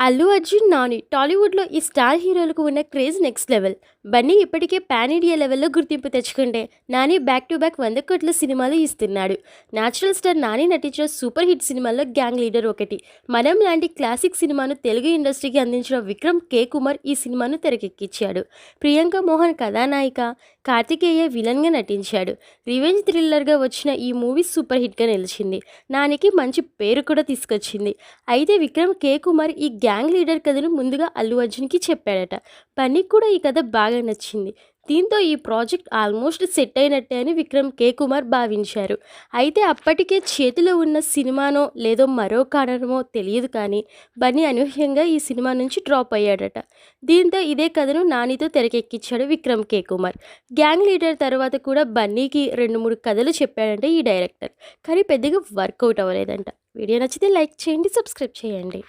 అల్లు అర్జున్ నాని టాలీవుడ్లో ఈ స్టార్ హీరోలకు ఉన్న క్రేజ్ నెక్స్ట్ లెవెల్. బన్నీ ఇప్పటికే పాన్ ఇండియా లెవెల్లో గుర్తింపు తెచ్చుకుంటే నాని బ్యాక్ టు బ్యాక్ వంద కోట్ల సినిమాలు ఇస్తున్నాడు. న్యాచురల్ స్టార్ నాని నటించిన సూపర్ హిట్ సినిమాల్లో గ్యాంగ్ లీడర్ ఒకటి. మనం లాంటి క్లాసిక్ సినిమాను తెలుగు ఇండస్ట్రీకి అందించిన విక్రమ్ కే. కుమార్ ఈ సినిమాను తెరకెక్కించాడు. ప్రియాంక మోహన్ కథానాయిక కార్తికేయ విలన్గా నటించాడు. రివెంజ్ థ్రిల్లర్గా వచ్చిన ఈ మూవీ సూపర్ హిట్గా నిలిచింది. నానికి మంచి పేరు కూడా తీసుకొచ్చింది. అయితే విక్రమ్ కే. కుమార్ ఈ గ్యాంగ్ లీడర్ కథను ముందుగా అల్లు అర్జున్కి చెప్పాడట. పనికి కూడా ఈ కథ బాగా నచ్చింది. దీంతో ఈ ప్రాజెక్ట్ ఆల్మోస్ట్ సెట్ అయినట్టే అని విక్రమ్ కే. కుమార్ భావించారు. అయితే అప్పటికే చేతిలో ఉన్న సినిమానో లేదో మరో కారణమో తెలియదు కానీ బన్నీ అనూహ్యంగా ఈ సినిమా నుంచి డ్రాప్ అయ్యాడట. దీంతో ఇదే కథను నానితో తెరకెక్కించాడు Vikram K. Kumar. Gang leader తర్వాత కూడా బన్నీకి రెండు మూడు కథలు చెప్పాడంటే ఈ డైరెక్టర్. కానీ పెద్దగా వర్కౌట్ అవ్వలేదంట. వీడియో నచ్చితే లైక్ చేయండి సబ్స్క్రైబ్ చేయండి.